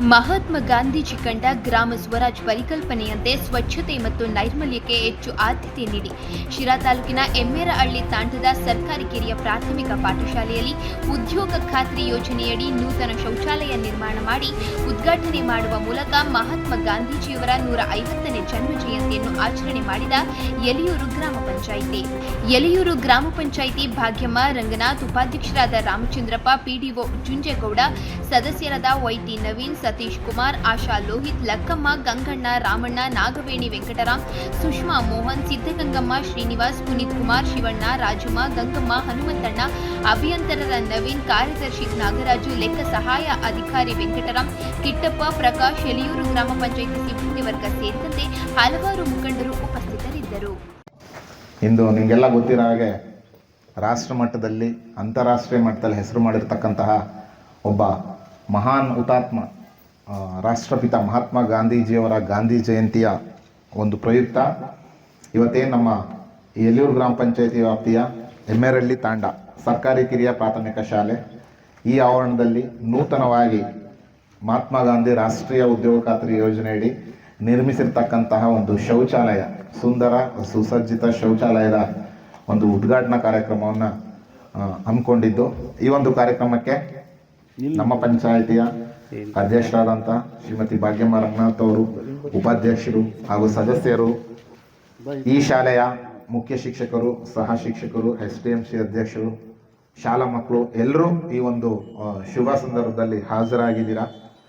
ಮಹಾತ್ಮ ಗಾಂಧೀಜಿ ಕಂಡ ಗ್ರಾಮ ಸ್ವರಾಜ್ ಪರಿಕಲ್ಪನೆಯಂತೆ ಸ್ವಚ್ಛತೆ ಮತ್ತು ನೈರ್ಮಲ್ಯಕ್ಕೆ ಹೆಚ್ಚು ಆದ್ಯತೆ ನೀಡಿ. ಶಿರಾ ತಾಲೂಕಿನ ಎಮ್ಮೇರಹಳ್ಳಿ ತಾಂಡದ ಸರ್ಕಾರಿ ಕಿರಿಯ ಪ್ರಾಥಮಿಕ ಪಾಠಶಾಲೆಯಲ್ಲಿ ಉದ್ಯೋಗ ಖಾತ್ರಿ ಯೋಜನೆಯಡಿ ನೂತನ ಶೌಚಾಲಯ ನಿರ್ಮಾಣ ಮಾಡಿ ಉದ್ಘಾಟನೆ ಮಾಡುವ ಮೂಲಕ ಮಹಾತ್ಮ ಗಾಂಧೀಜಿಯವರ ನೂರ ಐವತ್ತನೇ ಜನ್ಮ ಜಯಂತಿಯನ್ನು ಆಚರಣೆ ಮಾಡಿದ ಎಲಿಯೂರು ಗ್ರಾಮ ಪಂಚಾಯಿತಿ. ಎಲಿಯೂರು ಗ್ರಾಮ ಪಂಚಾಯಿತಿ ಭಾಗ್ಯಮ್ಮ, ರಂಗನಾಥ್, ಉಪಾಧ್ಯಕ್ಷರಾದ ರಾಮಚಂದ್ರಪ್ಪ, ಪಿಡಿಒ ಜುಂಜೇಗೌಡ, ಸದಸ್ಯರಾದ ವೈಟಿ ನವೀನ್ ಸತೀಶ್ ಕುಮಾರ್, ಆಶಾ ಲೋಹಿತ್, ಲಕ್ಕಮ್ಮ, ಗಂಗಣ್ಣ, ರಾಮಣ್ಣ, ನಾಗವೇಣಿ ವೆಂಕಟರಾಮ್, ಸುಷ್ಮಾ ಮೋಹನ್ ಸಿದ್ದಗಂಗಮ್ಮ ಶ್ರೀನಿವಾಸ್, ಪುನೀತ್ ಕುಮಾರ್, ಶಿವಣ್ಣ, ರಾಜಮ್ಮ, ಗಂಗಮ್ಮ, ಹನುಮಂತಣ್ಣ, ಅಭಿಯಂತರರ ನವೀನ್, ಕಾರ್ಯದರ್ಶಿ ನಾಗರಾಜು, ಲೆಕ್ಕ ಸಹಾಯ ಅಧಿಕಾರಿ ವೆಂಕಟರಾಮ್, ಕಿಟ್ಟಪ್ಪ, ಪ್ರಕಾಶ್, ಎಲಿಯೂರು ಗ್ರಾಮ ಪಂಚಾಯಿತಿ ಸಿಬ್ಬಂದಿ ವರ್ಗ ಸೇರಿದಂತೆ ಹಲವಾರು ಮುಖಂಡರು ಉಪಸ್ಥಿತರಿದ್ದರು. ಇಂದು ನಿಮಗೆಲ್ಲ ಗೊತ್ತಿರೋ ಹಾಗೆ ರಾಷ್ಟ್ರ ಮಟ್ಟದಲ್ಲಿ, ಅಂತಾರಾಷ್ಟ್ರೀಯ ಮಟ್ಟದಲ್ಲಿ ಹೆಸರು ಮಾಡಿರ್ತಕ್ಕಂತಹ ಒಬ್ಬ ಮಹಾನ್ ಹುತಾತ್ಮ ರಾಷ್ಟ್ರಪಿತ ಮಹಾತ್ಮ ಗಾಂಧೀಜಿಯವರ ಗಾಂಧಿ ಜಯಂತಿಯ ಒಂದು ಪ್ರಯುಕ್ತ. ಇವತ್ತೇ ನಮ್ಮ ಯಲೂರು ಗ್ರಾಮ ಪಂಚಾಯತಿ ವ್ಯಾಪ್ತಿಯ ಎಮ್ಮೆರಳ್ಳಿ ತಾಂಡ ಸರ್ಕಾರಿ ಕಿರಿಯ ಪ್ರಾಥಮಿಕ ಶಾಲೆ. ಈ ಆವರಣದಲ್ಲಿ ನೂತನವಾಗಿ ಮಹಾತ್ಮ ಗಾಂಧಿ ರಾಷ್ಟ್ರೀಯ ಉದ್ಯೋಗ ಖಾತ್ರಿ ಯೋಜನೆಯಡಿ ನಿರ್ಮಿಸಿರ್ತಕ್ಕಂತಹ ಒಂದು ಶೌಚಾಲಯ ಸುಂದರ ಸುಸಜ್ಜಿತ ಶೌಚಾಲಯದ ಒಂದು ಉದ್ಘಾಟನಾ ಕಾರ್ಯಕ್ರಮವನ್ನು ಹಮ್ಮಿಕೊಂಡಿದ್ದು. ಈ ಒಂದು ಕಾರ್ಯಕ್ರಮಕ್ಕೆ ನಮ್ಮ ಪಂಚಾಯಿತಿಯ ಅಧ್ಯಕ್ಷರಾದಂಥ ಶ್ರೀಮತಿ ಭಾಗ್ಯಮ್ಮ ರಂಗನಾಥ್ ಅವರು ಉಪಾಧ್ಯಕ್ಷರು ಹಾಗೂ ಸದಸ್ಯರು ಈ ಶಾಲೆಯ ಮುಖ್ಯ ಶಿಕ್ಷಕರು ಸಹ ಶಿಕ್ಷಕರು ಎಸ್ ಡಿ ಎಂ ಸಿ ಅಧ್ಯಕ್ಷರು ಶಾಲಾ ಮಕ್ಕಳು ಎಲ್ಲರೂ ಈ ಒಂದು ಶುಭ ಸಂದರ್ಭದಲ್ಲಿ ಹಾಜರಾಗಿದ್ದೀರಾ?